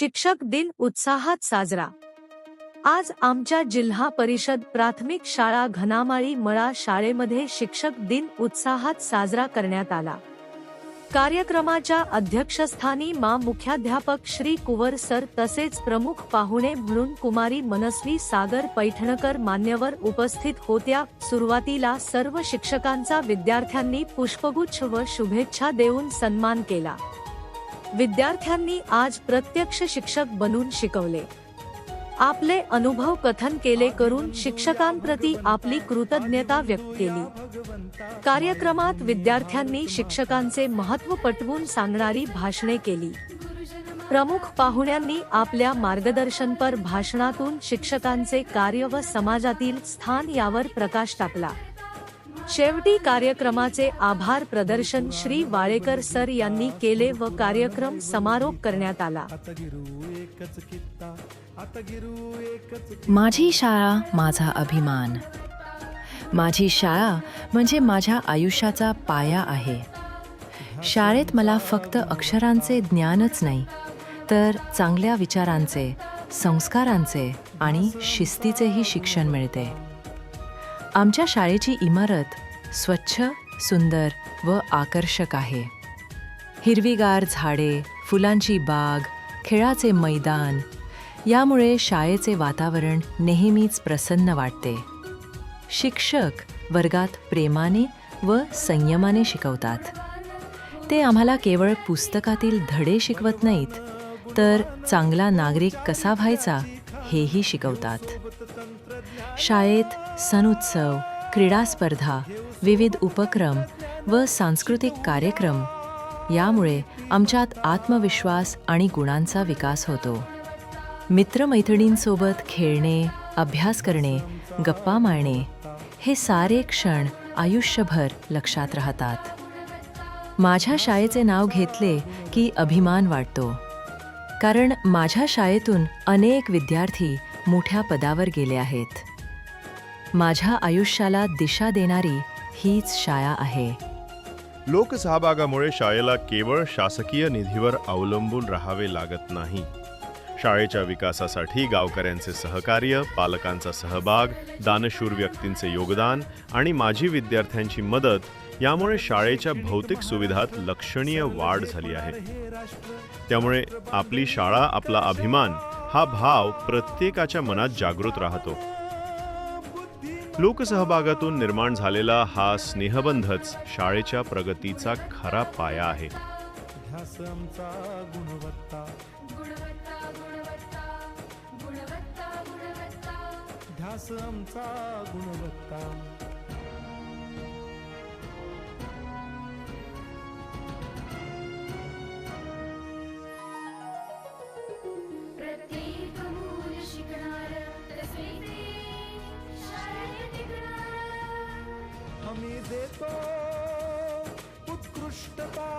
शिक्षक दिन उत्साहात साजरा. आज आमच्या जिल्हा परिषद प्राथमिक शाळा घनामाळी मळा शाळेमध्ये शिक्षक दिन उत्साहात साजरा करण्यात आला. कार्यक्रमाच्या अध्यक्षस्थानी मा मुख्याध्यापक श्री कुवर सर तसेच प्रमुख पाहुणे म्हणून कुमारी मनस्वी सागर पैठणकर मान्यवर उपस्थित होत्या. सुरुवातीला सर्व शिक्षकांचा विद्यार्थ्यांनी पुष्पगुच्छ व शुभेच्छा देऊन सन्मान केला. विद्यार्थ्यांनी आज प्रत्यक्ष शिक्षक बनून शिकवले. आपले अनुभव कथन केले करून शिक्षकांप्रती आपली कृतज्ञता व्यक्त केली. कार्यक्रमात विद्यार्थ्यांनी शिक्षकांचे महत्त्व पटवून सांगणारी भाषणे केली. प्रमुख पाहुण्यांनी आपल्या मार्गदर्शनपर भाषणातून शिक्षकांचे कार्य व समाजातील स्थान यावर प्रकाश टाकला. शेवटी कार्यक्रमाचे आभार प्रदर्शन श्री वाळेकर सर यांनी केले व कार्यक्रम समारोप करण्यात आला. माझी शाळा माझा अभिमान. माझी शाळा म्हणजे माझ्या आयुष्याचा पाया आहे. शाळेत मला फक्त अक्षरांचे ज्ञानच नाही तर चांगल्या विचारांचे संस्कारांचे आणि शिस्तीचेही शिक्षण मिळते. आमच्या शाळेची इमारत स्वच्छ सुंदर व आकर्षक आहे. हिरवीगार झाडे फुलांची बाग खेळाचे मैदान यामुळे शाळेचे वातावरण नेहमीच प्रसन्न वाटते. शिक्षक वर्गात प्रेमाने व संयमाने शिकवतात. ते आम्हाला केवळ पुस्तकातील धडे शिकवत नाहीत तर चांगला नागरिक कसा व्हायचा हेही शिकवतात. शाळेत सणउत्सव क्रीडा स्पर्धा विविध उपक्रम व सांस्कृतिक कार्यक्रम. यामुळे आमच्यात आत्मविश्वास आणि गुणांचा विकास होतो. मित्रमैत्रिणींसोबत खेळणे अभ्यास करणे गप्पा मारणे हे सारे क्षण आयुष्यभर लक्षात राहतात. माझ्या शाळेचे नाव घेतले की अभिमान वाटतो. कारण माझ्या शाळेतून अनेक विद्यार्थी मोठ्या पदावर गेले आहेत. माझ्या आयुष्याला दिशा देणारी हीच शाळा आहे. लोकसहभागामुळे शाळेला केवळ शासकीय निधीवर अवलंबून राहावे लागत नाही. शाळेच्या विकासासाठी गावकऱ्यांचे सहकार्य पालकांचा सहभाग दानशूर व्यक्तींचे योगदान आणि माजी विद्यार्थ्यांची मदत यामुळे शाळेच्या भौतिक सुविधात लक्षणीय वाढ झाली आहे. त्यामुळे आपली शाळा आपला अभिमान हा भाव प्रत्येकाच्या मनात जागृत राहतो. लोकसहभागातून निर्माण झालेला हा स्नेहबंधच शाळेच्या प्रगतीचा खरा पाया आहे. ध्यास आमचा गुणवत्ता. देतो. उत्कृष्टता